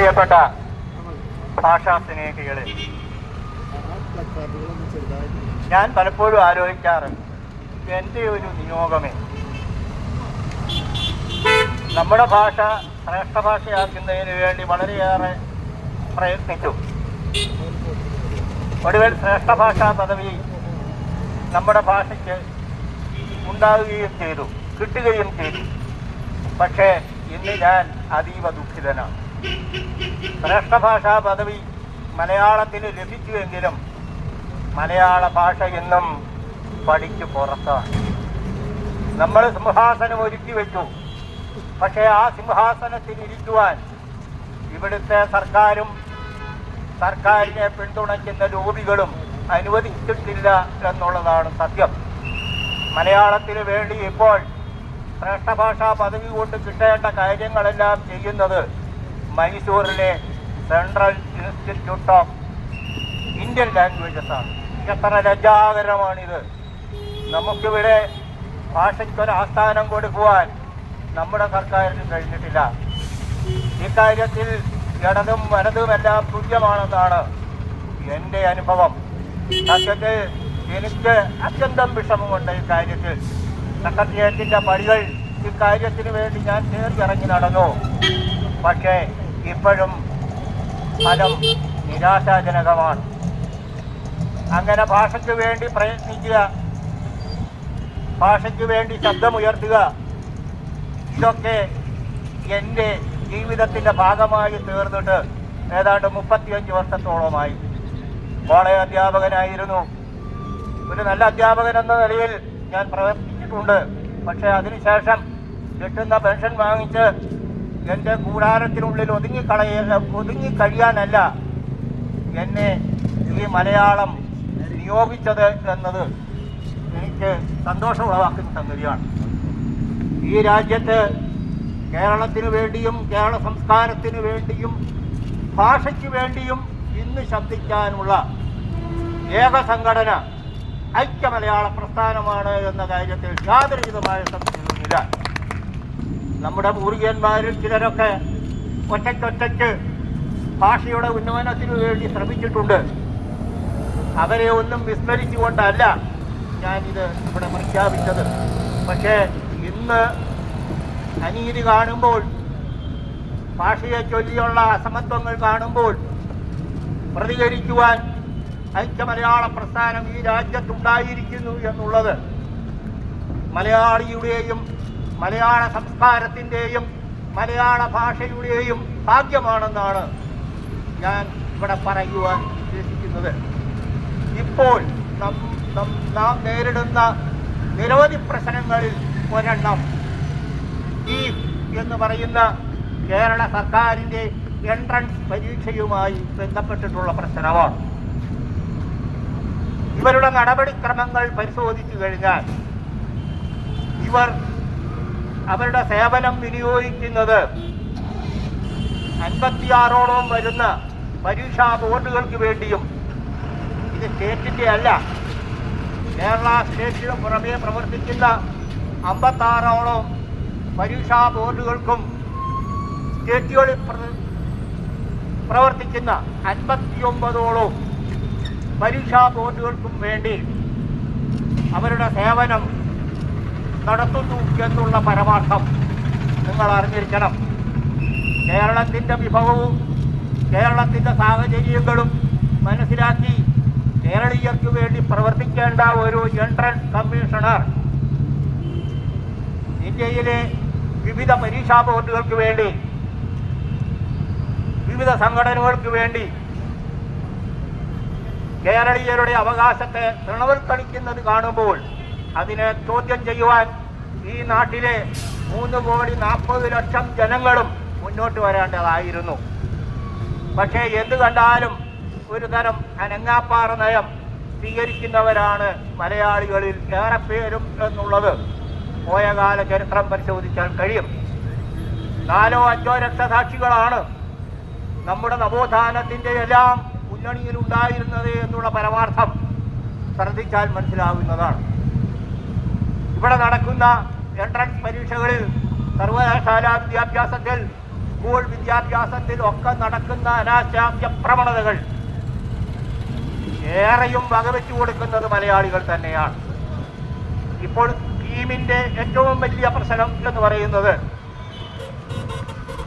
പ്രിയപ്പെട്ട ഭാഷാ സ്നേഹികളെ ഞാൻ പലപ്പോഴും ആലോചിക്കാറുണ്ട് എന്റെ ഒരു നിയോഗമേ നമ്മുടെ ഭാഷ ശ്രേഷ്ഠ ഭാഷയാക്കുന്നതിന് വേണ്ടി വളരെയേറെ പ്രയത്നിച്ചു. ഒടുവിൽ ശ്രേഷ്ഠ ഭാഷാ പദവി നമ്മുടെ ഭാഷയ്ക്ക് ഉണ്ടാവുകയും ചെയ്തു കിട്ടുകയും ചെയ്തു. പക്ഷേ ഇന്ന് ഞാൻ അതീവ ദുഃഖിതനാണ്. ശ്രേഷ്ഠ ഭാഷാ പദവി മലയാളത്തിന് ലഭിച്ചുവെങ്കിലും മലയാള ഭാഷ എന്നും പഠിച്ചു പുറത്താണ്. നമ്മൾ സിംഹാസനം ഒരുക്കി വെച്ചു. പക്ഷേ ആ സിംഹാസനത്തിൽ ഇരിക്കുവാൻ ഇവിടുത്തെ സർക്കാരും സർക്കാരിനെ പിന്തുണയ്ക്കുന്ന ലോബികളും അനുവദിച്ചിട്ടില്ല എന്നുള്ളതാണ് സത്യം. മലയാളത്തിന് വേണ്ടി ഇപ്പോൾ ശ്രേഷ്ഠഭാഷാ പദവി കൊണ്ട് കിട്ടേണ്ട കാര്യങ്ങളെല്ലാം ചെയ്യുന്നത് മൈസൂരിലെ central institute of Indian languages ആണ്. എത്ര ലജ്ജാകരമാണിത് നമുക്കിവിടെ ഭാഷയ്ക്കൊരു ആസ്ഥാനം കൊടുക്കുവാൻ നമ്മുടെ സർക്കാരിന് കഴിഞ്ഞിട്ടില്ല. ഇക്കാര്യത്തിൽ ഇടതും വലതുമെല്ലാം തുല്യമാണെന്നാണ് എന്റെ അനുഭവം. സത്യത്തിൽ എനിക്ക് അത്യന്തം വിഷമമുണ്ട് ഇക്കാര്യത്തിൽ. സെക്രട്ടേറിയറ്റിന്റെ പടികൾ ഇക്കാര്യത്തിന് വേണ്ടി ഞാൻ ചേർത്തിറങ്ങി നടന്നു. പക്ഷേ ഇപ്പോഴും ഫലം നിരാശാജനകമാണ്. അങ്ങനെ ഭാഷയ്ക്ക് വേണ്ടി പ്രയത്നിക്കുക ഭാഷയ്ക്ക് വേണ്ടി ശബ്ദമുയർത്തുക ഇതൊക്കെ എന്റെ ജീവിതത്തിന്റെ ഭാഗമായി തീർന്നിട്ട് ഏതാണ്ട് മുപ്പത്തിയഞ്ച് വർഷത്തോളമായി. കോളേജ് അധ്യാപകനായിരുന്നു. ഒരു നല്ല അധ്യാപകൻ എന്ന നിലയിൽ ഞാൻ പ്രവർത്തിച്ചിട്ടുണ്ട്. പക്ഷേ അതിനുശേഷം കിട്ടുന്ന പെൻഷൻ വാങ്ങിച്ച് എന്റെ കൂടാരത്തിനുള്ളിൽ ഒതുങ്ങിക്കളയ ഒതുങ്ങിക്കഴിയാനല്ല എന്നെ ഈ മലയാളം നിയോഗിച്ചത് എന്നത്. എനിക്ക് സന്തോഷം ഉളവാക്കുന്ന സംഗതിയാണ്. ഈ രാജ്യത്ത് കേരളത്തിന് വേണ്ടിയും കേരള സംസ്കാരത്തിന് വേണ്ടിയും ഭാഷയ്ക്ക് വേണ്ടിയും ഇന്ന് ശബ്ദിക്കാനുള്ള ഏക സംഘടന ഐക്യ മലയാള പ്രസ്ഥാനമാണ് എന്ന കാര്യത്തിൽ യാതൊരുവിധമായ സംശയവുമില്ല. നമ്മുടെ പൂർവികന്മാരിൽ ചിലരൊക്കെ ഒറ്റയ്ക്കൊറ്റയ്ക്ക് ഭാഷയുടെ ഉന്നമനത്തിനു വേണ്ടി ശ്രമിച്ചിട്ടുണ്ട്. അവരെ ഒന്നും വിസ്മരിച്ചുകൊണ്ടല്ല ഞാനിത് ഇവിടെ പ്രഖ്യാപിച്ചത്. പക്ഷേ ഇന്ന് അനീതി കാണുമ്പോൾ ഭാഷയെ ചൊല്ലിയുള്ള അസമത്വങ്ങൾ കാണുമ്പോൾ പ്രതികരിക്കുവാൻ ഐക്യമലയാള പ്രസ്ഥാനം ഈ രാജ്യത്തുണ്ടായിരിക്കുന്നു എന്നുള്ളത് മലയാളിയുടെയും മലയാള സംസ്കാരത്തിന്റെയും മലയാള ഭാഷയുടെയും ഭാഗ്യമാണെന്നാണ് ഞാൻ ഇവിടെ പറയുവാൻ ഉദ്ദേശിക്കുന്നത്. ഇപ്പോൾ നം- നേരിടുന്ന നിരവധി പ്രശ്നങ്ങളിൽ ഒരെണ്ണം ഈ എന്ന് പറയുന്ന കേരള സർക്കാരിന്റെ എൻട്രൻസ് പരീക്ഷയുമായി ബന്ധപ്പെട്ടിട്ടുള്ള പ്രശ്നമാണ്. ഇവരുടെ നടപടിക്രമങ്ങൾ പരിശോധിച്ചു കഴിഞ്ഞാൽ ഇവർ അവരുടെ സേവനം വിനിയോഗിക്കുന്നത്. അൻപത്തിയാറോളം വരുന്ന പരീക്ഷാ ബോർഡുകൾക്ക് വേണ്ടിയും ഇത് സ്റ്റേറ്റിന്റെ അല്ല കേരള സ്റ്റേറ്റിന് പുറമേ പ്രവർത്തിക്കുന്ന അമ്പത്താറോളം പരീക്ഷാ ബോർഡുകൾക്കും സ്റ്റേറ്റുകളിൽ പ്രവർത്തിക്കുന്ന അൻപത്തിയൊമ്പതോളം പരീക്ഷാ ബോർഡുകൾക്കും വേണ്ടി അവരുടെ സേവനം നടത്തുന്നു എന്നുള്ള പരമാർത്ഥം നിങ്ങൾ അറിഞ്ഞിരിക്കണം. കേരളത്തിന്റെ വിഭവവും കേരളത്തിന്റെ സാഹചര്യങ്ങളും മനസ്സിലാക്കി കേരളീയർക്ക് വേണ്ടി പ്രവർത്തിക്കേണ്ട ഒരു എൻട്രൻസ് കമ്മീഷണർ ഇന്ത്യയിലെ വിവിധ പരീക്ഷാ ബോർഡുകൾക്ക് വേണ്ടി വിവിധ സംഘടനകൾക്ക് വേണ്ടി കേരളീയരുടെ അവകാശത്തെ തൃണവൽക്കണിക്കുന്നത് കാണുമ്പോൾ അതിനെ ചോദ്യം ചെയ്യുവാൻ ഈ നാട്ടിലെ മൂന്ന് കോടി നാൽപ്പത് ലക്ഷം ജനങ്ങളും മുന്നോട്ട് വരേണ്ടതായിരുന്നു. പക്ഷേ എന്ത് കണ്ടാലും ഒരു തരം അനങ്ങാപ്പാറ നയം സ്വീകരിക്കുന്നവരാണ് മലയാളികളിൽ ഏറെ പേരും എന്നുള്ളത് പോയകാല ചരിത്രം പരിശോധിച്ചാൽ കഴിയും. നാലോ അഞ്ചോ രക്തസാക്ഷികളാണ് നമ്മുടെ നവോത്ഥാനത്തിന്റെ എല്ലാം മുന്നണിയിൽ ഉണ്ടായിരുന്നത് എന്നുള്ള പരമാർത്ഥം ശ്രദ്ധിച്ചാൽ മനസ്സിലാവുന്നതാണ്. ഇവിടെ നടക്കുന്ന എൻട്രൻസ് പരീക്ഷകളിൽ സർവകലാശാല വിദ്യാഭ്യാസത്തിൽ സ്കൂൾ വിദ്യാഭ്യാസത്തിൽ ഒക്കെ നടക്കുന്ന അനാശാസ്യ പ്രവണതകൾ ഏറെയും വകവെച്ചു കൊടുക്കുന്നത് മലയാളികൾ തന്നെയാണ്. ഇപ്പോൾ സ്കീമിന്റെ ഏറ്റവും വലിയ പ്രശ്നം എന്ന് പറയുന്നത്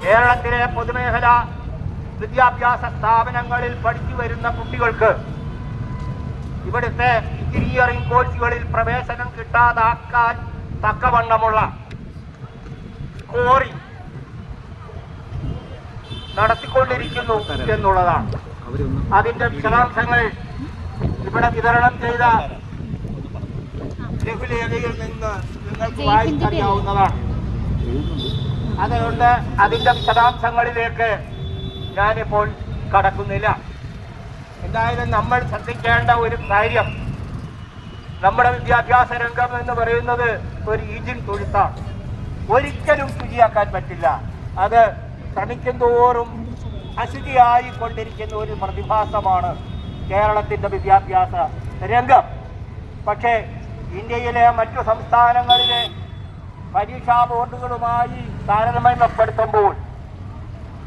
കേരളത്തിലെ പൊതുമേഖല വിദ്യാഭ്യാസ സ്ഥാപനങ്ങളിൽ പഠിച്ചു വരുന്ന കുട്ടികൾക്ക് ഇവിടുത്തെ എഞ്ചിനീയറിംഗ് കോഴ്സുകളിൽ പ്രവേശനം കിട്ടാതാക്കാൻ തക്കവണ്ണമുള്ള കോറി നടത്തിക്കൊണ്ടിരിക്കുന്നു എന്നുള്ളതാണ്. അതിന്റെ വിശദാംശങ്ങൾ ഇവിടെ വിതരണം ചെയ്ത ലഘുലേഖയിൽ നിന്ന് നിങ്ങൾക്ക് അതുകൊണ്ട് അതിന്റെ വിശദാംശങ്ങളിലേക്ക് ഞാനിപ്പോൾ കടക്കുന്നില്ല. എന്തായാലും നമ്മൾ ശ്രദ്ധിക്കേണ്ട ഒരു കാര്യം. നമ്മുടെ വിദ്യാഭ്യാസ രംഗം എന്ന് പറയുന്നത് ഒരു ഈജിൻ തൊഴുത്താണ് ഒരിക്കലും ശുചിയാക്കാൻ പറ്റില്ല. അത് ശ്രമിക്കുന്തോറും അശുചിയായി കൊണ്ടിരിക്കുന്ന ഒരു പ്രതിഭാസമാണ് കേരളത്തിന്റെ വിദ്യാഭ്യാസ രംഗം. പക്ഷേ ഇന്ത്യയിലെ മറ്റു സംസ്ഥാനങ്ങളിലെ പരീക്ഷാ ബോർഡുകളുമായി താരതമ്യപ്പെടുത്തുമ്പോൾ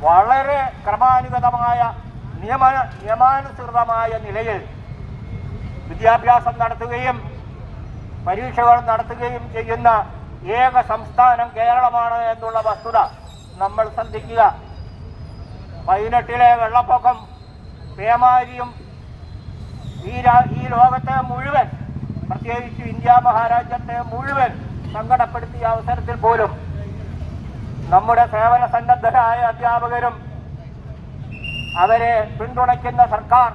വളരെ ക്രമാനുഗതമായ നിയമ നിയമാനുസൃതമായ നിലയിൽ വിദ്യാഭ്യാസം നടത്തുകയും പരീക്ഷകൾ നടത്തുകയും ചെയ്യുന്ന ഏക സംസ്ഥാനം കേരളമാണ് എന്നുള്ള വസ്തുത നമ്മൾ ശ്രദ്ധിക്കുക. പതിനെട്ടിലെ വെള്ളപ്പൊക്കം പേമാരിയും ഈ ഈ ലോകത്തെ മുഴുവൻ പ്രത്യേകിച്ച് ഇന്ത്യ മഹാരാജ്യത്തെ മുഴുവൻ സങ്കടപ്പെടുത്തിയ അവസരത്തിൽ പോലും നമ്മുടെ സേവന സന്നദ്ധരായ അധ്യാപകരും അവരെ പിന്തുണയ്ക്കുന്ന സർക്കാർ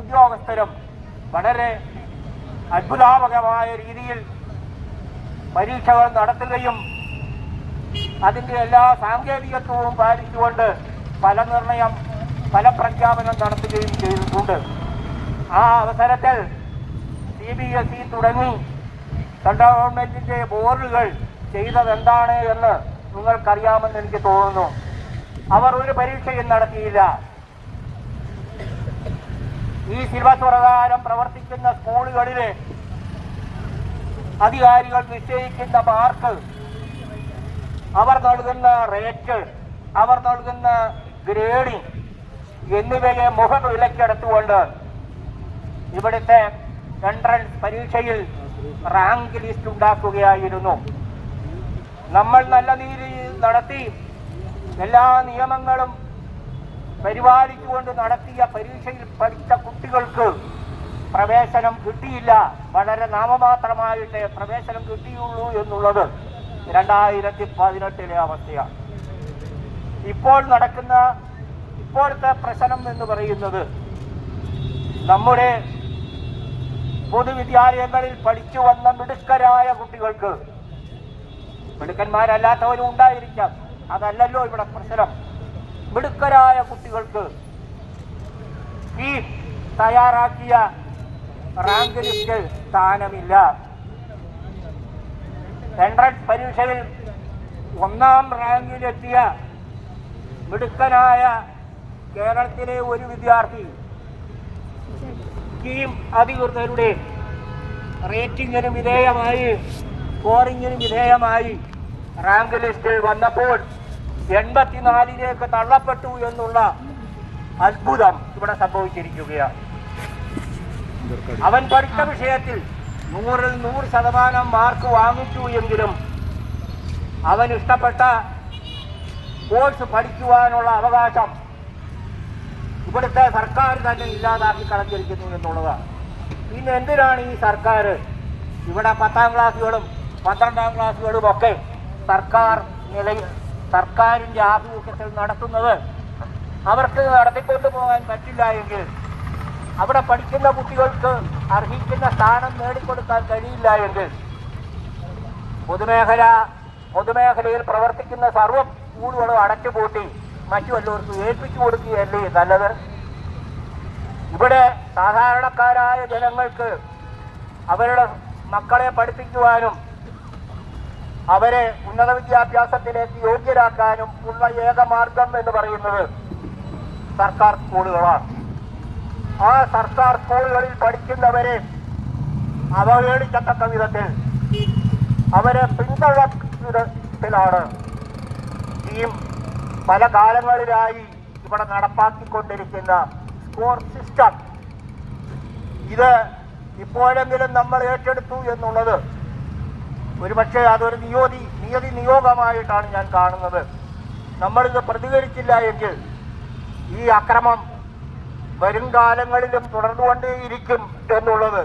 ഉദ്യോഗസ്ഥരും വളരെ അത്ഭുതാപകമായ രീതിയിൽ പരീക്ഷകൾ നടത്തുകയും അതിന്റെ എല്ലാ സാങ്കേതികത്വവും പാലിച്ചുകൊണ്ട് പല നിർണയം പല പ്രഖ്യാപനം നടത്തുകയും ചെയ്തിട്ടുണ്ട്. ആ അവസരത്തിൽ സി ബി എസ് ഇ തുടങ്ങി സെൻട്രൽ ഗവൺമെന്റിന്റെ ബോർഡുകൾ ചെയ്തതെന്താണ് എന്ന് നിങ്ങൾക്കറിയാമെന്ന് എനിക്ക് തോന്നുന്നു. അവർ ഒരു പരീക്ഷയും നടത്തിയില്ല. ഈ സിലബസ് പ്രകാരം പ്രവർത്തിക്കുന്ന സ്കൂളുകളിലെ അധികാരികൾ നിശ്ചയിക്കുന്ന മാർക്ക് അവർ നൽകുന്ന റേറ്റ് അവർ നൽകുന്ന ഗ്രേഡിംഗ് എന്നിവയെ മുഖം വിലക്കെടുത്തുകൊണ്ട് ഇവിടുത്തെ എൻട്രൻസ് പരീക്ഷയിൽ റാങ്ക് ലിസ്റ്റ് ഉണ്ടാക്കുകയായിരുന്നു. നമ്മൾ നല്ല രീതിയിൽ നടത്തി എല്ലാ നിയമങ്ങളും പരിപാലിച്ചുകൊണ്ട് നടത്തിയ പരീക്ഷയിൽ പഠിച്ച കുട്ടികൾക്ക് പ്രവേശനം കിട്ടിയില്ല. വളരെ നാമമാത്രമായിട്ട് പ്രവേശനം കിട്ടിയുള്ളൂ എന്നുള്ളത് രണ്ടായിരത്തി പതിനെട്ടിലെ അവസ്ഥയാണ്. ഇപ്പോൾ നടക്കുന്ന ഇപ്പോഴത്തെ പ്രശ്നം എന്ന് പറയുന്നത് നമ്മുടെ പൊതുവിദ്യാലയങ്ങളിൽ പഠിച്ചു വന്ന മിടുക്കരായ കുട്ടികൾക്ക് മിടുക്കന്മാരല്ലാത്തവരും ഉണ്ടായിരിക്കാം. അതല്ലല്ലോ ഇവിടെ പ്രശ്നം. മിടുക്കരായ കുട്ടികൾക്ക് ഈ തയ്യാറാക്കിയ റാങ്ക് ലിസ്റ്റിൽ സ്ഥാനമില്ല. എൻട്രൻസ് പരീക്ഷയിൽ ഒന്നാം റാങ്കിലെത്തിയ മിടുക്കനായ കേരളത്തിലെ ഒരു വിദ്യാർത്ഥി സ്കീം അധികൃതരുടെ റേറ്റിംഗിന് വിധേയമായി സ്കോറിംഗിന് വിധേയമായി റാങ്ക് ലിസ്റ്റിൽ വന്നപ്പോൾ എൺപത്തിനാലിലേക്ക് തള്ളപ്പെട്ടു എന്നുള്ള അത്ഭുതം ഇവിടെ സംഭവിച്ചിരിക്കുകയാണ്. അവൻ പഠിച്ച വിഷയത്തിൽ നൂറിൽ നൂറ് ശതമാനം മാർക്ക് വാങ്ങിച്ചു എങ്കിലും അവൻ ഇഷ്ടപ്പെട്ട കോഴ്സ് പഠിക്കുവാനുള്ള അവകാശം ഇവിടുത്തെ സർക്കാർ തന്നെ ഇല്ലാതാക്കി കളഞ്ഞിരിക്കുന്നു എന്നുള്ളതാണ്. പിന്നെ എന്തിനാണ് ഈ സർക്കാർ ഇവിടെ പത്താം ക്ലാസ്സുകളും പന്ത്രണ്ടാം ക്ലാസ്സുകളും ഒക്കെ സർക്കാർ നിലയിൽ സർക്കാരിന്റെ ആഭിമുഖ്യത്തിൽ നടത്തുന്നത് അവർക്ക് നടത്തിക്കൊണ്ടു പോകാൻ പറ്റില്ല എങ്കിൽ അവിടെ പഠിക്കുന്ന കുട്ടികൾക്ക് അർഹിക്കുന്ന സ്ഥാനം നേടിക്കൊടുക്കാൻ കഴിയില്ല എങ്കിൽ പൊതുമേഖല പൊതുമേഖലയിൽ പ്രവർത്തിക്കുന്ന സർവ സ്കൂളുകളും അടച്ചുപൂട്ടി മറ്റു വല്ലവർക്കും ഏൽപ്പിച്ചു കൊടുക്കുകയല്ലേ നല്ലത്? ഇവിടെ സാധാരണക്കാരായ ജനങ്ങൾക്ക് അവരുടെ മക്കളെ പഠിപ്പിക്കുവാനും അവരെ ഉന്നത വിദ്യാഭ്യാസത്തിലേക്ക് യോഗ്യരാക്കാനും ഉള്ള ഏക മാർഗം എന്ന് പറയുന്നത് സർക്കാർ സ്കൂളുകളാണ്. ആ സർക്കാർ സ്കൂളുകളിൽ പഠിക്കുന്നവരെ അവഹേളിക്കത്തക്ക വിധത്തിൽ അവരെ പിന്തള്ളത്തിലാണ് ടീം പല കാലങ്ങളിലായി ഇവിടെ നടപ്പാക്കിക്കൊണ്ടിരിക്കുന്ന സ്കോർ സിസ്റ്റം. ഇത് ഇപ്പോഴെങ്കിലും നമ്മൾ ഏറ്റെടുത്തു എന്നുള്ളത് ഒരുപക്ഷെ അതൊരു നിയോതി നിയതി നിയോഗമായിട്ടാണ് ഞാൻ കാണുന്നത്. നമ്മളിത് പ്രതികരിച്ചില്ല എങ്കിൽ ഈ അക്രമം വരും കാലങ്ങളിലും തുടർന്നുകൊണ്ടേയിരിക്കും എന്നുള്ളത്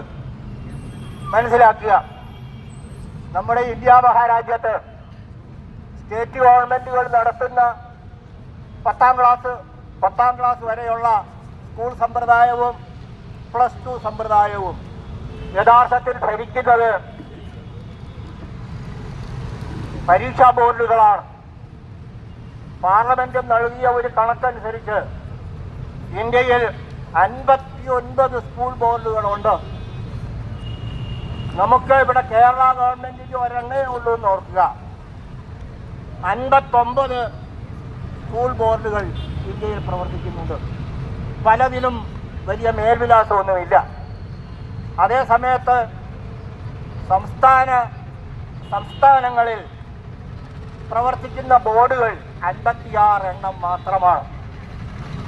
മനസ്സിലാക്കുക. നമ്മുടെ ഇന്ത്യ മഹാരാജ്യത്ത് സ്റ്റേറ്റ് ഗവൺമെന്റുകൾ നടത്തുന്ന പത്താം ക്ലാസ് പത്താം ക്ലാസ് വരെയുള്ള സ്കൂൾ സമ്പ്രദായവും പ്ലസ് ടു സമ്പ്രദായവും യഥാർത്ഥത്തിൽ ഭരിക്കുന്നത് പരീക്ഷാ ബോർഡുകളാണ്. പാർലമെന്റ് നൽകിയ ഒരു കണക്കനുസരിച്ച് ഇന്ത്യയിൽ അൻപത്തി ഒൻപത് സ്കൂൾ ബോർഡുകളുണ്ട്. നമുക്ക് ഇവിടെ കേരള ഗവൺമെന്റിന് ഒരെണ്ണേ ഉള്ളൂ എന്ന് ഓർക്കുക. അൻപത്തൊമ്പത് സ്കൂൾ ബോർഡുകൾ ഇന്ത്യയിൽ പ്രവർത്തിക്കുന്നുണ്ട്. പലതിലും വലിയ മേൽവിലാസമൊന്നുമില്ല. അതേസമയത്ത് സംസ്ഥാന സംസ്ഥാനങ്ങളിൽ പ്രവർത്തിക്കുന്ന ബോർഡുകൾ അൻപത്തിയാറ് എണ്ണം മാത്രമാണ്.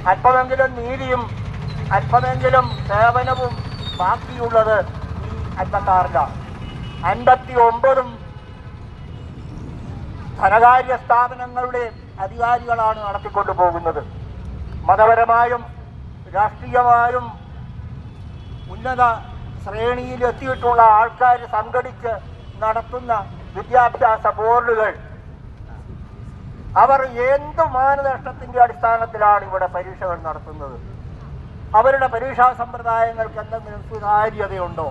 അല്പമെങ്കിലും നീതിയും അല്പമെങ്കിലും സേവനവും ബാക്കിയുള്ളത് ഈ അൻപത്താറിലാണ്. അൻപത്തി ഒമ്പതും ധനകാര്യ സ്ഥാപനങ്ങളുടെ അധികാരികളാണ് നടത്തിക്കൊണ്ടു പോകുന്നത്. മതപരമായും രാഷ്ട്രീയമായും ഉന്നത ശ്രേണിയിൽ എത്തിയിട്ടുള്ള ആൾക്കാർ സംഘടിച്ച് നടത്തുന്ന വിദ്യാഭ്യാസ ബോർഡുകൾ അവർ എന്ത് മാനദണ്ഡത്തിന്റെ അടിസ്ഥാനത്തിലാണ് ഇവിടെ പരീക്ഷകൾ നടത്തുന്നത്? അവരുടെ പരീക്ഷാ സമ്പ്രദായങ്ങൾക്ക് എന്തെങ്കിലും സുതാര്യതയുണ്ടോ?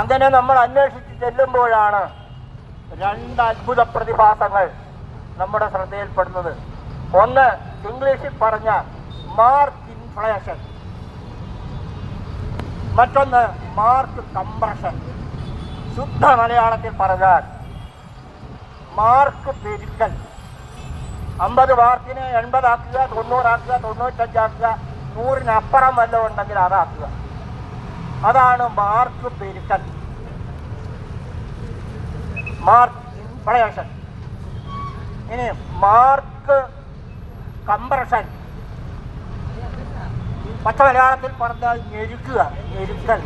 അങ്ങനെ നമ്മൾ അന്വേഷിച്ച് ചെല്ലുമ്പോഴാണ് രണ്ട് അത്ഭുത പ്രതിഭാസങ്ങൾ നമ്മുടെ ശ്രദ്ധയിൽപ്പെടുന്നത്. ഒന്ന് ഇംഗ്ലീഷിൽ പറഞ്ഞ മാർക്ക് ഇൻഫ്ലേഷൻ മറ്റൊന്ന് മാർക്ക് കംപ്രഷൻ ശുദ്ധ മലയാളത്തിൽ പറഞ്ഞാൽ മാർക്ക് പെരുക്കൽ അമ്പത് മാർക്കിന് എൺപതാക്കുക തൊണ്ണൂറാക്കുക തൊണ്ണൂറ്റഞ്ചാക്കുക നൂറിനപ്പുറം വല്ലതും ഉണ്ടെങ്കിൽ അതാക്കുക. അതാണ് മാർക്ക് പെരുക്കൽ. മാർക്ക് ഇൻഫ്ലേഷൻ ഇനി മാർക്ക് കംപ്രഷൻ. പച്ച മലയാളത്തിൽ പറഞ്ഞാൽ ഞെരുക്കുക ഞെരുക്കൽ.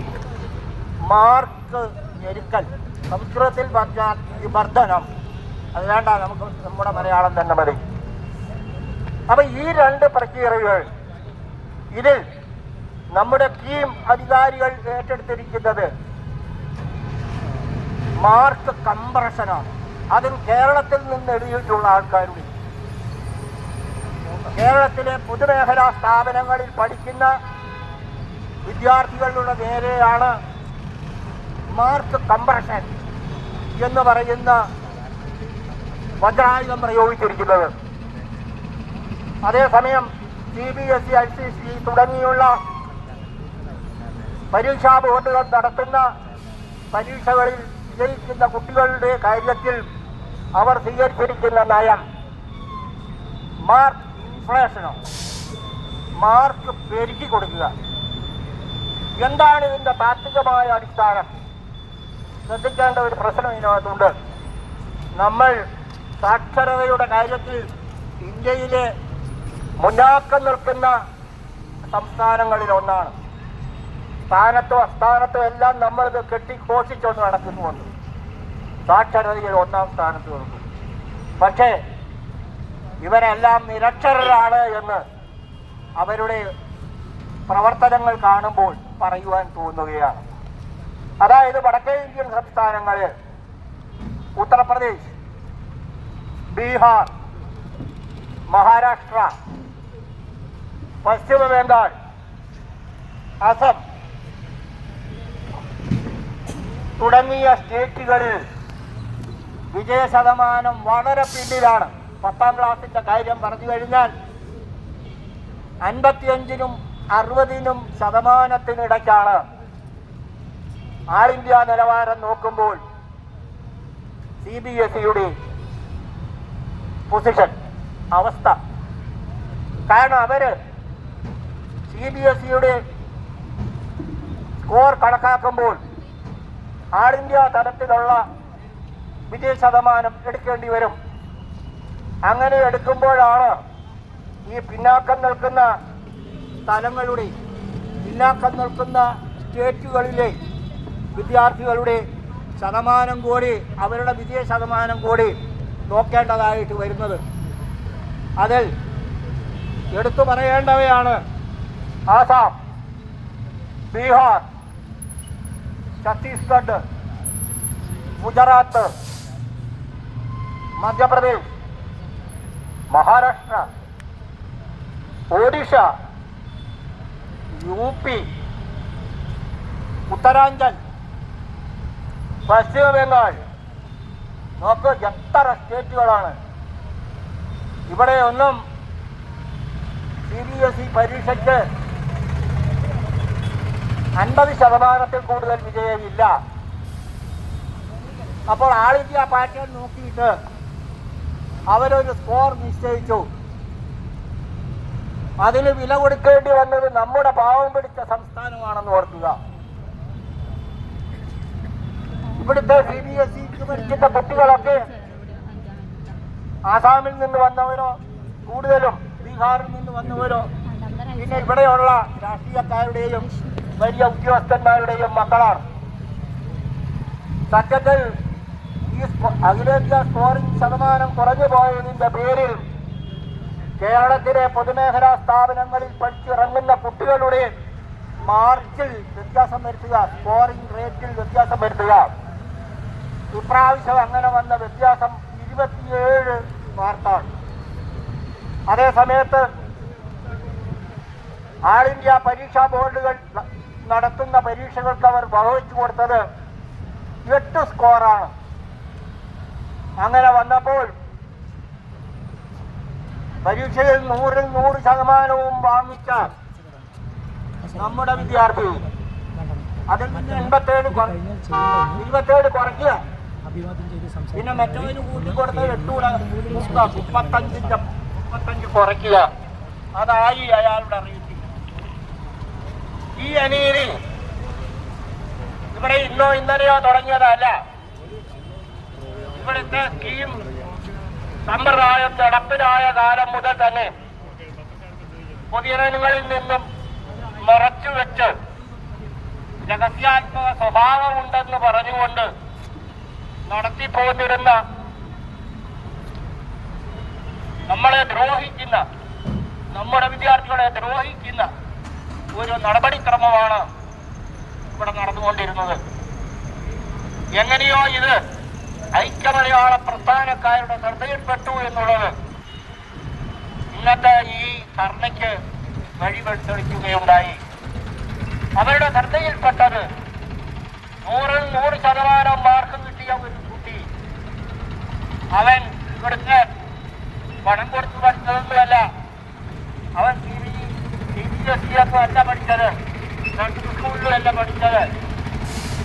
മാർക്ക് ഞെരുക്കൽ. സംസ്കൃതത്തിൽ പറഞ്ഞാൽ വിവർദ്ധനം അത് വേണ്ട നമുക്ക് നമ്മുടെ മലയാളം തന്നെ മതി അപ്പൊ ഈ രണ്ട് പ്രക്രിയകൾ ഇതിൽ നമ്മുടെ ടീം അധികാരികൾ ഏറ്റെടുത്തിരിക്കുന്നത് മാർക്ക് കംപ്രഷനാണ്. അതും കേരളത്തിൽ നിന്ന് എഴുതിയിട്ടുള്ള ആൾക്കാരുടെ. കേരളത്തിലെ പൊതുമേഖലാ സ്ഥാപനങ്ങളിൽ പഠിക്കുന്ന വിദ്യാർത്ഥികളുടെ നേരെയാണ് മാർക്ക് കംപ്രഷൻ എന്ന് പറയുന്ന വജ്രായുധം പ്രയോഗിച്ചിരിക്കുന്നത്. അതേസമയം C B S E I C C തുടങ്ങിയുള്ള പരീക്ഷാ ബോർഡുകൾ നടത്തുന്ന പരീക്ഷകളിൽ വിജയിക്കുന്ന കുട്ടികളുടെ കാര്യത്തിൽ അവർ സ്വീകരിച്ചിരിക്കുന്ന നയം മാർക്ക് ഇൻഫ്ലേഷനോ. മാർക്ക് പെരുക്കി കൊടുക്കുക. എന്താണ് ഇതിന്റെ താത്വികമായ അടിസ്ഥാനം? ശ്രദ്ധിക്കേണ്ട ഒരു പ്രശ്നം ഇതിനകത്തുണ്ട്. നമ്മൾ സാക്ഷരതയുടെ കാര്യത്തിൽ ഇന്ത്യയിലെ മുന്നാക്കം നിൽക്കുന്ന സംസ്ഥാനങ്ങളിൽ ഒന്നാണ് സ്ഥാനത്തോ അസ്ഥാനത്തോ എല്ലാം നമ്മൾ കെട്ടി ഘോഷിച്ചൊന്ന് നടക്കുന്നുണ്ട് സാക്ഷരതയിൽ ഒന്നാം സ്ഥാനത്ത് നിൽക്കും പക്ഷേ ഇവരെല്ലാം നിരക്ഷരരാണ് എന്ന് അവരുടെ പ്രവർത്തനങ്ങൾ കാണുമ്പോൾ പറയുവാൻ തോന്നുകയാണ്. അതായത് വടക്കേ ഇന്ത്യൻ സംസ്ഥാനങ്ങളിൽ ഉത്തർപ്രദേശ് ബീഹാർ മഹാരാഷ്ട്ര പശ്ചിമ ബംഗാൾ. അസം. തുടങ്ങിയ സ്റ്റേറ്റുകളിൽ വിജയ ശതമാനം വളരെ പിന്നിലാണ്. പത്താം ക്ലാസിന്റെ കാര്യം പറഞ്ഞു കഴിഞ്ഞാൽ അൻപത്തിയഞ്ചിനും അറുപതിനും ശതമാനത്തിനിടയ്ക്കാണ് ആൾ ഇന്ത്യ നിലവാരം നോക്കുമ്പോൾ സി ബി എസ് ഇയുടെ പൊസിഷൻ അവസ്ഥ. കാരണം അവർ സി ബി എസ് ഇയുടെ സ്കോർ കണക്കാക്കുമ്പോൾ ആൾ ഇന്ത്യ തലത്തിലുള്ള വിജയ ശതമാനം എടുക്കേണ്ടി വരും. അങ്ങനെ എടുക്കുമ്പോഴാണ് ഈ പിന്നാക്കം നിൽക്കുന്ന സ്ഥലങ്ങളുടെ പിന്നാക്കം നിൽക്കുന്ന സ്റ്റേറ്റുകളിലെ വിദ്യാർത്ഥികളുടെ ശതമാനം കൂടി അവരുടെ വിജയ ശതമാനം കൂടി നോക്കേണ്ടതായിട്ട് വരുന്നത്. അതിൽ എടുത്തു പറയേണ്ടവയാണ് ആസാം ബീഹാർ ഛത്തീസ്ഗഡ് ഗുജറാത്ത് മധ്യപ്രദേശ് മഹാരാഷ്ട്ര ഒഡീഷ യു പി ഉത്തരാഞ്ചൽ പശ്ചിമ ബംഗാൾ. നോക്ക് എത്ര സ്റ്റേറ്റുകളാണ്. ഇവിടെ ഒന്നും സി ബി എസ് ഇ പരീക്ഷയ്ക്ക് അൻപത് ശതമാനത്തിൽ കൂടുതൽ വിജയമില്ല. അപ്പോൾ ആൾ ഇന്ത്യ പാറ്റേൺ നോക്കിയിട്ട് അവരൊരു സ്കോർ നിശ്ചയിച്ചു. അതിന് വില കൊടുക്കേണ്ടി വന്നത് നമ്മുടെ പാവം പിടിച്ച സംസ്ഥാനമാണെന്ന് ഓർക്കുക. ഇവിടുത്തെ സി ബി എസ് ഇക്ക് പഠിക്കുന്ന കുട്ടികളൊക്കെ ആസാമിൽ നിന്ന് വന്നവരോ കൂടുതലും ബീഹാറിൽ നിന്ന് വന്നവരോ പിന്നെ ഇവിടെയുള്ള രാഷ്ട്രീയക്കാരുടെയും വലിയ ഉദ്യോഗസ്ഥന്മാരുടെയും മക്കളാണ്. സത്യത്തിൽ ഈ അഖിലേന്ത്യാ സ്കോറിംഗ് ശതമാനം കുറഞ്ഞു പോയതിന്റെ പേരിൽ കേരളത്തിലെ പൊതുമേഖലാ സ്ഥാപനങ്ങളിൽ പഠിച്ചിറങ്ങുന്ന കുട്ടികളുടെ മാർക്കിൽ വ്യത്യാസം വരുത്തുക സ്കോറിംഗ് റേറ്റിൽ വ്യത്യാസം വരുത്തുക. ഇപ്രാവശ്യം അങ്ങനെ വന്ന വ്യത്യാസം ഇരുപത്തിയേഴ് മാർക്കാണ് അതേസമയത്ത് ആൾ ഇന്ത്യ പരീക്ഷാ ബോർഡുകൾ നടത്തുന്ന പരീക്ഷകൾക്ക് അവർ വകവെച്ചു കൊടുത്തത് എട്ട് സ്കോറാണ്. അങ്ങനെ വന്നപ്പോൾ പരീക്ഷയിൽ നൂറിൽ നൂറ് ശതമാനവും വാങ്ങിച്ച നമ്മുടെ വിദ്യാർത്ഥി അതിൽ ഇരുപത്തേഴ് കുറയ്ക്കുക. പിന്നെ മറ്റൊന്ന് കൂട്ടി കൂട്ടിക്കൊടുത്ത എട്ടൂടെ മുപ്പത്തഞ്ചിന്റെ മുപ്പത്തഞ്ച് കുറയ്ക്കുക. അതായി അയാളുടെ അറിയിപ്പില്ല ഈ അനീതി ഇവിടെ ഇന്നോ ഇന്നലെയോ തുടങ്ങിയതല്ല. ഇവിടുത്തെ സ്കീം സമ്പ്രദായം നടപ്പിലായ കാലം മുതൽ തന്നെ പൊതുജനങ്ങളിൽ നിന്നും മറച്ചു വെച്ച് രഹസ്യാത്മക സ്വഭാവമുണ്ടെന്ന് പറഞ്ഞുകൊണ്ട് നടത്തിപ്പോന്നിരുന്ന നമ്മളെ ദ്രോഹിക്കുന്ന നമ്മുടെ വിദ്യാർത്ഥികളെ ദ്രോഹിക്കുന്ന ഒരു നടപടിക്രമമാണ് ഇവിടെ നടന്നുകൊണ്ടിരുന്നത്. എങ്ങനെയോ ഇത് ഐക്യമലയാള പ്രസ്ഥാനക്കാരുടെ ശ്രദ്ധയിൽപ്പെട്ടു എന്നുള്ളത് ഇന്നത്തെ ഈ ധർണയ്ക്ക് വഴിവെച്ചൊളിക്കുകയുണ്ടായി അവരുടെ ശ്രദ്ധയിൽപ്പെട്ടത് നൂറിൽ നൂറ് ശതമാനം മാർക്ക് കിട്ടിയ ഒരു കുട്ടി. അവൻ ഇവിടുത്തെ പണം കൊടുത്തു പഠിച്ചതൊന്നുമല്ല. അവൻ സി എസ് അല്ല പഠിച്ചത് ഗവൺമെന്റ് സ്കൂളിലല്ല പഠിച്ചത്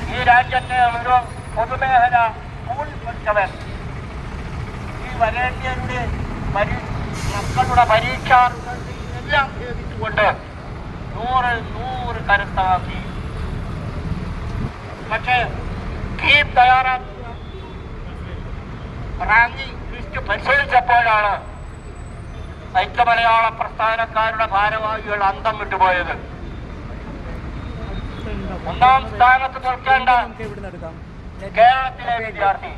ഈ രാജ്യത്തെ ഒരു പൊതുമേഖല സ്കൂളിൽ പഠിച്ചവൻ ഈ വരേണ്യരുടെ പരി മക്കളുടെ പരീക്ഷാ എല്ലാം ഛേദിച്ചുകൊണ്ട് നൂറ് നൂറ് കരുത്താക്കി പക്ഷേ ടീം തയ്യാറാക്കി റാങ്കി ലിസ്റ്റ് പരിശോധിച്ചപ്പോഴാണ് ഐക്യമലയാള പ്രസ്ഥാനക്കാരുടെ ഭാരവാഹികൾ അന്തം വിട്ടുപോയത്. ഒന്നാം സ്ഥാനത്ത് നിൽക്കേണ്ട കേരളത്തിലെ വിദ്യാർത്ഥി.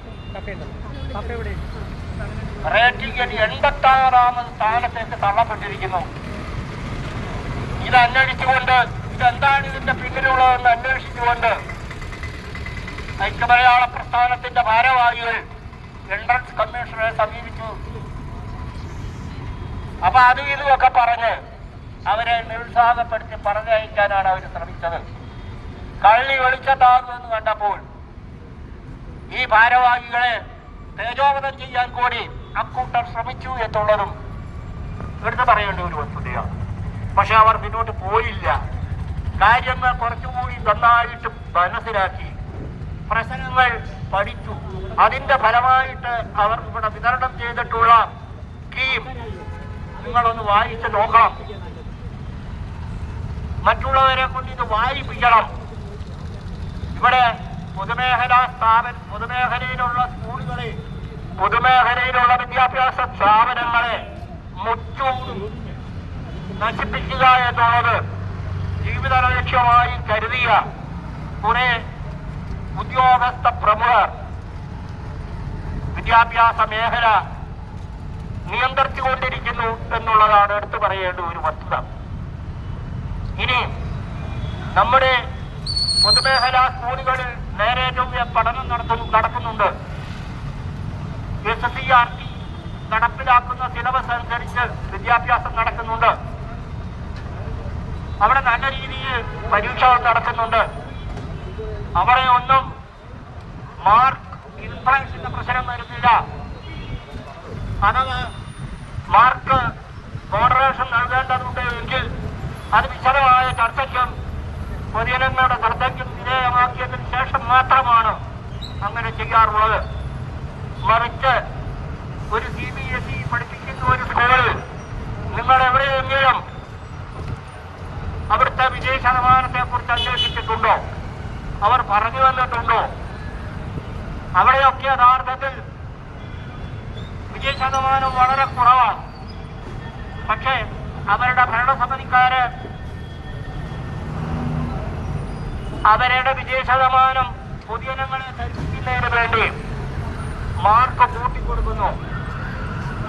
റേറ്റിംഗിൽ എൺപത്തി ആറാമത് സ്ഥാനത്തേക്ക് തള്ളപ്പെട്ടിരിക്കുന്നു. ഇത് അന്വേഷിച്ചുകൊണ്ട് ഇതെന്താണ് ഇതിന്റെ പിന്നിലുള്ളതെന്ന് അന്വേഷിച്ചുകൊണ്ട് ഐക്യമലയാള പ്രസ്ഥാനത്തിന്റെ ഭാരവാഹികൾ എൻട്രൻസ് കമ്മീഷണറെ സമീപിച്ചു. അപ്പൊ അതും ഒക്കെ പറഞ്ഞ് അവരെ നിരുത്സാഹപ്പെടുത്തി പറഞ്ഞയക്കാനാണ് അവർ ശ്രമിച്ചത്. കള്ളി വെളിച്ചത്താകുമെന്ന് കണ്ടപ്പോൾ ഈ ഭാരവാഹികളെ തേജോവധം ചെയ്യാൻ കൂടി അക്കൂട്ടർ ശ്രമിച്ചു എന്നുള്ളതും എടുത്തു പറയേണ്ട ഒരു വസ്തുതയാണ്. പക്ഷെ അവർ മുന്നോട്ട് പോയില്ല. കാര്യങ്ങൾ കുറച്ചുകൂടി നന്നായിട്ട് മനസ്സിലാക്കി പ്രശ്നങ്ങൾ പഠിച്ചു. അതിന്റെ ഫലമായിട്ട് അവർ ഇവിടെ വിതരണം ചെയ്തിട്ടുള്ള നിങ്ങളൊന്ന് വായിച്ച് നോക്കണം. മറ്റുള്ളവരെ കൊണ്ട് ഇത് വായിപ്പിക്കണം. ഇവിടെ പൊതുമേഖലാ സ്ഥാപന പൊതുമേഖലയിലുള്ള സ്കൂളുകളെ പൊതുമേഖലയിലുള്ള വിദ്യാഭ്യാസ സ്ഥാപനങ്ങളെ മുറ്റും നശിപ്പിക്കുക എന്നുള്ളത് ജീവിത ലക്ഷ്യമായി കരുതിയ കുറെ ഉദ്യോഗസ്ഥ പ്രമുഖർ വിദ്യാഭ്യാസ മേഖല നിയന്ത്രിച്ചുകൊണ്ടിരിക്കുന്നു എന്നുള്ളതാണ് എടുത്തു പറയേണ്ട ഒരു വസ്തുത. ഇനി നമ്മുടെ പൊതുമേഖലാ സ്കൂളുകളിൽ നേരെ ചൊവ്വെ പഠനം നടത്തുന്നു നടക്കുന്നുണ്ട്. എസ് സി ആർ ടി നടപ്പിലാക്കുന്ന സിലബസ് അനുസരിച്ച് വിദ്യാഭ്യാസം നടക്കുന്നുണ്ട്. അവിടെ നല്ല രീതിയിൽ പരീക്ഷകൾ നടക്കുന്നുണ്ട്. അവിടെ ഒന്നും മാർക്ക് ഇൻഫ്ലുവൻസിന്റെ പ്രശ്നം വരുന്നില്ല. അത് മാർക്ക് മോഡറേഷൻ നൽകേണ്ടതുണ്ട് എങ്കിൽ അത് വിശദമായ ചർച്ചയ്ക്കും പൊതുജനങ്ങളുടെ ചർച്ചയ്ക്കും വിധേയമാക്കിയതിന് ശേഷം മാത്രമാണ് അങ്ങനെ ചെയ്യാറുള്ളത്. മറിച്ച് ഒരു സി ബി എസ് ഇ പഠിപ്പിക്കുന്ന ഒരു സ്കൂളിൽ നിങ്ങൾ എവിടെയെങ്കിലും അവിടുത്തെ വിജയ ശതമാനത്തെ കുറിച്ച് അന്വേഷിച്ചിട്ടുണ്ടോ? അവർ പറഞ്ഞു വന്നിട്ടുണ്ടോ അവിടെയൊക്കെ യഥാർത്ഥത്തിൽ വിജയ ശതമാനം വളരെ കുറവാണ്. പക്ഷേ അവരുടെ ഭരണസമിതിക്കാര് അവരുടെ വിജയ ശതമാനം പൊതുജനങ്ങളെ ധരിപ്പിക്കുന്നതിന് വേണ്ടി മാർക്ക് കൂട്ടിക്കൊടുക്കുന്നു.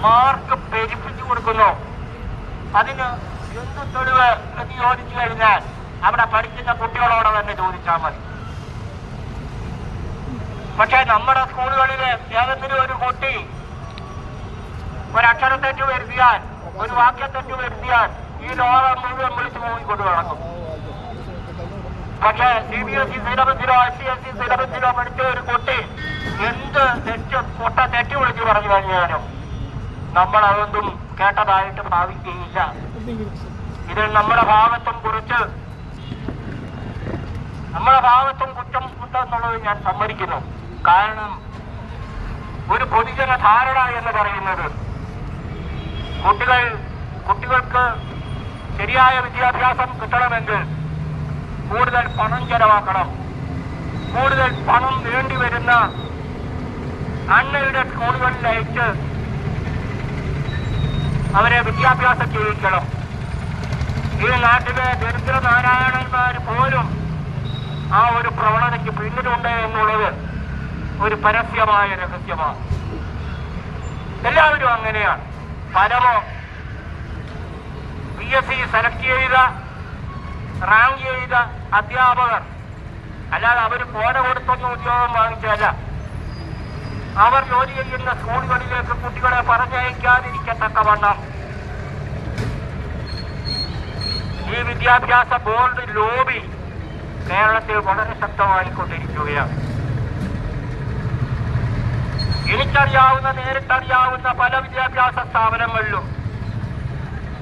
മാർക്ക് പെരുപ്പിച്ചു കൊടുക്കുന്നു. അതിന് എന്ത് തെളിവ് എന്ന് ചോദിച്ചു കഴിഞ്ഞാൽ അവിടെ പഠിക്കുന്ന കുട്ടികളോട് തന്നെ ചോദിച്ചാൽ മതി. പക്ഷെ നമ്മുടെ സ്കൂളുകളിലെ ഏതെങ്കിലും ഒരു കുട്ടി ഒരക്ഷരത്തെറ്റ് വരുത്തിയാൽ ഒരു വാക്യത്തെറ്റ് വരുത്തിയാൽ ഈ ലോകം മുഴുവൻ വിളിച്ചു പോയിക്കൊണ്ട് നടക്കും. പക്ഷേ സി ബി എസ് ഇ സിലബസിലോ എസ് സി എസ് ഇ സിലബസിലോ പഠിച്ച ഒരു കുട്ടി എന്ത് തെറ്റ് പൊട്ട തെറ്റ് വിളിച്ചു പറഞ്ഞു കഴിഞ്ഞാലും നമ്മൾ അതൊന്നും കേട്ടതായിട്ട് ഭാവിക്കുകയില്ല. ഇതിൽ നമ്മുടെ ഭാഗത്തും കുറിച്ച് നമ്മുടെ ഭാഗത്തും കുറ്റം എന്നുള്ളത് ഞാൻ സമ്മതിക്കുന്നു. കാരണം ഒരു പൊതുജന ധാരണ എന്ന് പറയുന്നത് കുട്ടികൾ കുട്ടികൾക്ക് ശരിയായ വിദ്യാഭ്യാസം കിട്ടണമെങ്കിൽ കൂടുതൽ പണം ചെലവാക്കണം. കൂടുതൽ പണം വേണ്ടി വരുന്ന അണ്ണയുടെ സ്കൂളുകളിൽ അയച്ച് അവരെ വിദ്യാഭ്യാസം ചെയ്യിക്കണം. ഈ നാട്ടിലെ ദരിദ്ര നാരായണന്മാർ പോലും ആ ഒരു പ്രവണതയ്ക്ക് പിന്നിലുണ്ട് എന്നുള്ളത് ഒരു പരസ്യമായ രഹസ്യമാണ്. എല്ലാവരും അങ്ങനെയാണ്. പരമോ പി എസ് സി സെലക്ട് ചെയ്ത റാങ്ക് ചെയ്ത അധ്യാപകർ. അല്ലാതെ അവർ കോല കൊടുത്തൊന്നും ഉദ്യോഗം വാങ്ങിച്ചല്ല അവർ ജോലി ചെയ്യുന്ന സ്കൂളുകളിലേക്ക് കുട്ടികളെ പറഞ്ഞയക്കാതിരിക്കത്തക്കവണ്ണം ഈ വിദ്യാഭ്യാസ ബോർഡ് ലോബി കേരളത്തിൽ വളരെ ശക്തമായിക്കൊണ്ടിരിക്കുകയാണ്. എനിക്കറിയാവുന്ന നേരിട്ടറിയാവുന്ന പല വിദ്യാഭ്യാസ സ്ഥാപനങ്ങളിലും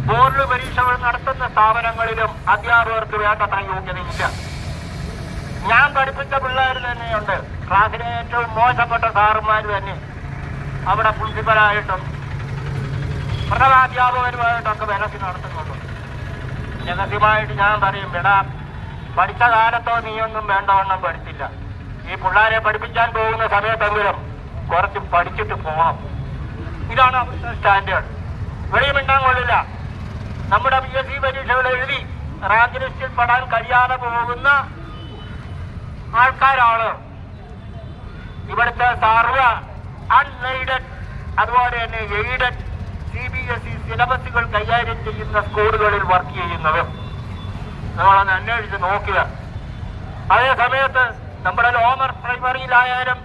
ബോർഡ് പരീക്ഷകൾ നടത്തുന്ന സ്ഥാപനങ്ങളിലും അധ്യാപകർക്ക് വേണ്ടത്ര യോഗ്യതയില്ല. ഞാൻ പഠിപ്പിച്ച പിള്ളേർ തന്നെയുണ്ട്. ക്ലാസ്സിലെ ഏറ്റവും മോശപ്പെട്ട സാറുമാർ തന്നെ അവിടെ പ്രിൻസിപ്പലായിട്ടും പ്രഥമാധ്യാപകരുമായിട്ടൊക്കെ വിലസി നടത്തുന്നുണ്ട്. രഹസ്യമായിട്ട് ഞാൻ പറയും വിടാ പഠിച്ച കാലത്തോ നീയൊന്നും വേണ്ടവണ്ണം പഠിച്ചില്ല. ഈ പിള്ളേരെ പഠിപ്പിക്കാൻ പോകുന്ന സമയത്തെങ്കിലും കുറച്ച് പഠിച്ചിട്ട് പോകണം ഇതാണ് അവിടുത്തെ സ്റ്റാൻഡേർഡ്. വെളിയും മിണ്ടാൻ കൊള്ളില്ല. നമ്മുടെ പി എസ് സി പരീക്ഷകൾ എഴുതി റാങ്ക് ലിസ്റ്റിൽ പെടാൻ കഴിയാതെ പോകുന്ന ആൾക്കാരാണ് ഇവിടുത്തെ സർവ അൺഎയ്ഡഡ് അതുപോലെ തന്നെ aided C B S E സിലബസുകൾ കൈകാര്യം ചെയ്യുന്ന സ്കൂളുകളിൽ വർക്ക് ചെയ്യുന്നത്. നമ്മളൊന്ന് അന്വേഷിച്ച് നോക്കുക. അതേ സമയത്ത് നമ്മുടെ ലോമർ പ്രൈമറിയിലായാലും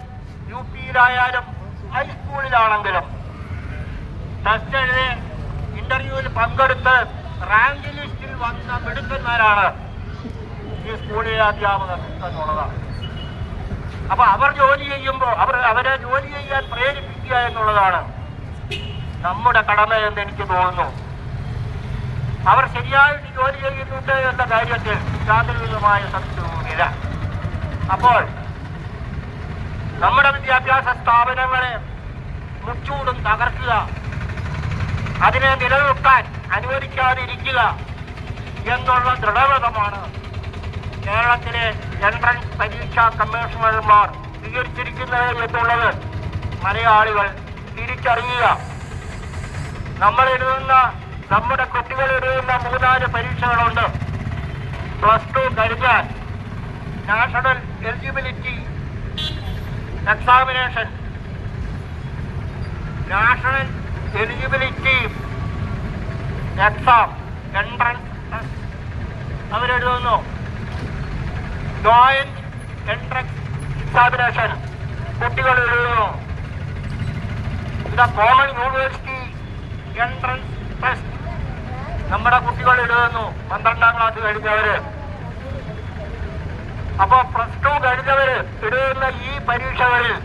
യു പിയിലായാലും ഹൈസ്കൂളിലാണെങ്കിലും ടെസ്റ്റ് എഴുതി ഇന്റർവ്യൂവിൽ പങ്കെടുത്ത് റാങ്ക് ലിസ്റ്റിൽ വന്ന മിടുക്കന്മാരാണ് ഈ സ്കൂളിലെ അധ്യാപകർ എന്നുള്ളതാണ്. അപ്പൊ അവർ ജോലി ചെയ്യുമ്പോൾ അവർ അവരെ ജോലി ചെയ്യാൻ പ്രേരിപ്പിക്കുക എന്നുള്ളതാണ് നമ്മുടെ കടമ എന്ന് എനിക്ക് തോന്നുന്നു. അവർ ശരിയായിട്ട് ജോലി ചെയ്യുന്നുണ്ട് എന്ന കാര്യത്തിൽ യാതൊരുവിധമായ സംശയവുമില്ല. അപ്പോൾ നമ്മുടെ വിദ്യാഭ്യാസ സ്ഥാപനങ്ങളെ മുച്ചൂടും തകർക്കുക. അതിനെ നിലനിർത്താൻ അനുവദിക്കാതിരിക്കുക എന്നുള്ള ദൃഢവ്രതമാണ് കേരളത്തിലെ എൻട്രൻസ് പരീക്ഷാ കമ്മീഷണർമാർ സ്വീകരിച്ചിരിക്കുന്നത് എന്നുള്ളത് മലയാളികൾ തിരിച്ചറിയുക. നമ്മൾ എഴുതുന്ന നമ്മുടെ കുട്ടികൾ എഴുതുന്ന മൂന്നാൽ പരീക്ഷകളുണ്ട്. പ്ലസ് ടു കഴിഞ്ഞാൽ national eligibility examination national eligibility exam entrance അവരെഴുതുന്നു joint entrance examination കുട്ടികൾ എഴുതുന്നു. ഇത് കോമൺ യൂണിവേഴ്സിറ്റി എൻട്രൻസ് ടെസ്റ്റ് നമ്മുടെ കുട്ടികൾ എഴുതുന്നു. പന്ത്രണ്ടാം ക്ലാസ് കഴിഞ്ഞവര് അപ്പൊ പ്ലസ് ടു കഴിഞ്ഞവര് എഴുതുന്ന ഈ പരീക്ഷകളിൽ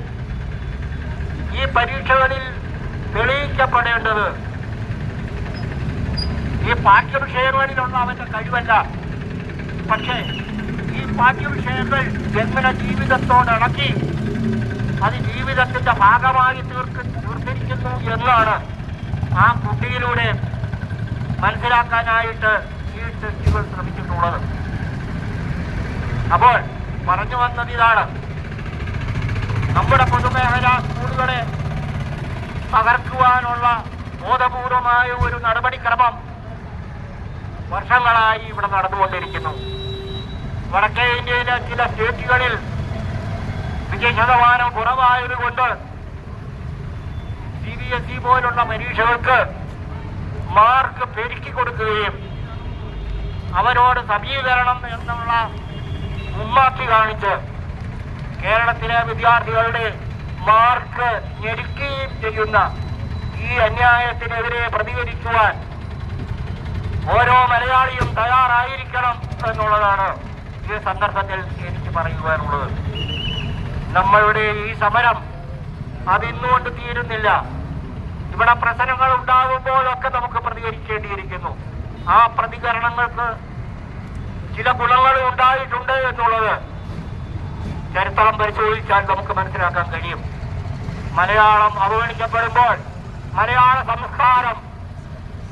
ഈ പരീക്ഷകളിൽ തെളിയിക്കപ്പെടേണ്ടത് ഈ പാഠ്യവിഷയങ്ങളിലുള്ള അവന്റെ കഴിവല്ല. പക്ഷേ ഈ പാഠ്യവിഷയങ്ങൾ ജന്മന ജീവിതത്തോടിണക്കി അത് ജീവിതത്തിന്റെ ഭാഗമായി തീർക്ക് തീർത്തിരിക്കുന്നു എന്നാണ് ആ കുട്ടിയിലൂടെ മനസ്സിലാക്കാനായിട്ട് ഈ ടെസ്റ്റുകൾ ശ്രമിച്ചിട്ടുള്ളത്. അപ്പോൾ പറഞ്ഞു വന്നത് ഇതാണ്. നമ്മുടെ പൊതുമേഖലാ സ്കൂളുകളെ തകർക്കുവാനുള്ള ബോധപൂർവമായ ഒരു നടപടിക്രമം വർഷങ്ങളായി ഇവിടെ നടന്നുകൊണ്ടിരിക്കുന്നു. വടക്കേ ഇന്ത്യയിലെ ചില സ്റ്റേറ്റുകളിൽ വിജയ ശതമാനം കുറവായതുകൊണ്ട് സി ബി എസ് ഇ പോലുള്ള പരീക്ഷകൾക്ക് മാർക്ക് പെരുക്കി കൊടുക്കുകയും അവരോട് സമീകരണം എന്നുള്ള മുമ്മാക്കി കാണിച്ച് കേരളത്തിലെ വിദ്യാർത്ഥികളുടെ മാർക്ക് ഞെരുക്കുകയും ചെയ്യുന്ന ഈ അന്യായത്തിനെതിരെ പ്രതികരിക്കുവാൻ ഓരോ മലയാളിയും തയ്യാറായിരിക്കണം എന്നുള്ളതാണ് ഈ സന്ദർഭത്തിൽ എനിക്ക് പറയുവാനുള്ളത്. നമ്മളുടെ ഈ സമരം അതിന്നുകൊണ്ട് തീരുന്നില്ല. ഇവിടെ പ്രശ്നങ്ങൾ ഉണ്ടാകുമ്പോഴൊക്കെ നമുക്ക് പ്രതികരിക്കേണ്ടിയിരിക്കുന്നു. ആ പ്രതികരണങ്ങൾക്ക് ചില ഗുണങ്ങൾ ഉണ്ടായിട്ടുണ്ട് എന്നുള്ളത് ചരിത്രം പരിശോധിച്ചാൽ നമുക്ക് മനസ്സിലാക്കാൻ കഴിയും. മലയാളം അവഗണിക്കപ്പെടുമ്പോൾ മലയാള സംസ്കാരം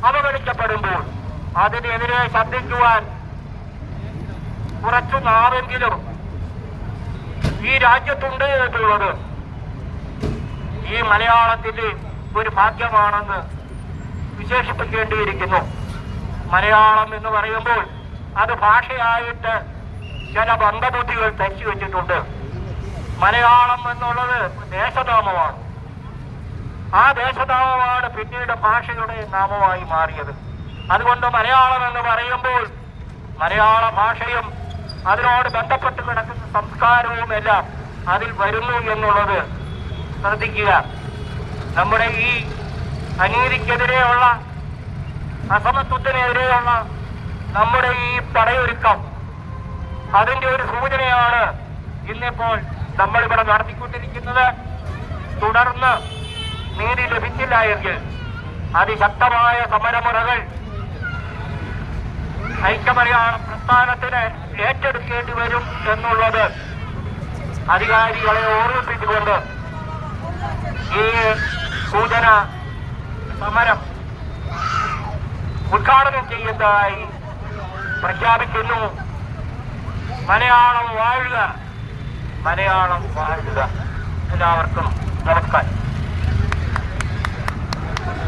അവഗണിക്കപ്പെടുമ്പോൾ അതിനെതിരെ ശബ്ദിക്കുവാൻ കുറച്ചു നാവെങ്കിലും ഈ രാജ്യത്തുണ്ട് എന്നുള്ളത് ഈ മലയാളത്തിന്റെ ഒരു ഭാഗ്യമാണെന്ന് വിശേഷിപ്പിക്കേണ്ടിയിരിക്കുന്നു. മലയാളം എന്ന് പറയുമ്പോൾ അത് ഭാഷയായിട്ട് ചില ബന്ധബുദ്ധികൾ തെച്ചു വെച്ചിട്ടുണ്ട് മലയാളം എന്നുള്ളത് ദേശനാമമാണ്. ആ ദേശനാമമാണ് പിന്നീട് ഭാഷയുടെ നാമമായി മാറിയത്. അതുകൊണ്ട് മലയാളം എന്ന് പറയുമ്പോൾ മലയാള ഭാഷയും അതിനോട് ബന്ധപ്പെട്ട് കിടക്കുന്ന സംസ്കാരവും എല്ലാം അതിൽ വരുന്നു എന്നുള്ളത് ശ്രദ്ധിക്കുക. നമ്മുടെ ഈ അനീതിക്കെതിരെയുള്ള അസമത്വത്തിനെതിരെയുള്ള നമ്മുടെ ഈ പടയൊരുക്കം അതിന്റെ ഒരു സൂചനയാണ് ഇന്നിപ്പോൾ നമ്മളിവിടെ നടത്തിക്കൊണ്ടിരിക്കുന്നത്. തുടർന്ന് നീതി ലഭിച്ചില്ല എങ്കിൽ അതിശക്തമായ സമരമുറകൾ ഐക്യമലയാള പ്രസ്ഥാനത്തിന് ഏറ്റെടുക്കേണ്ടി വരും എന്നുള്ളത് അധികാരികളെ ഓർമ്മിപ്പിച്ചുകൊണ്ട് ഈ സൂചന സമരം ഉദ്ഘാടനം ചെയ്യുന്നതായി പ്രഖ്യാപിക്കുന്നു. മലയാളം വാഴുക. മലയാളം വാഴുക. എല്ലാവർക്കും നമസ്കാരം.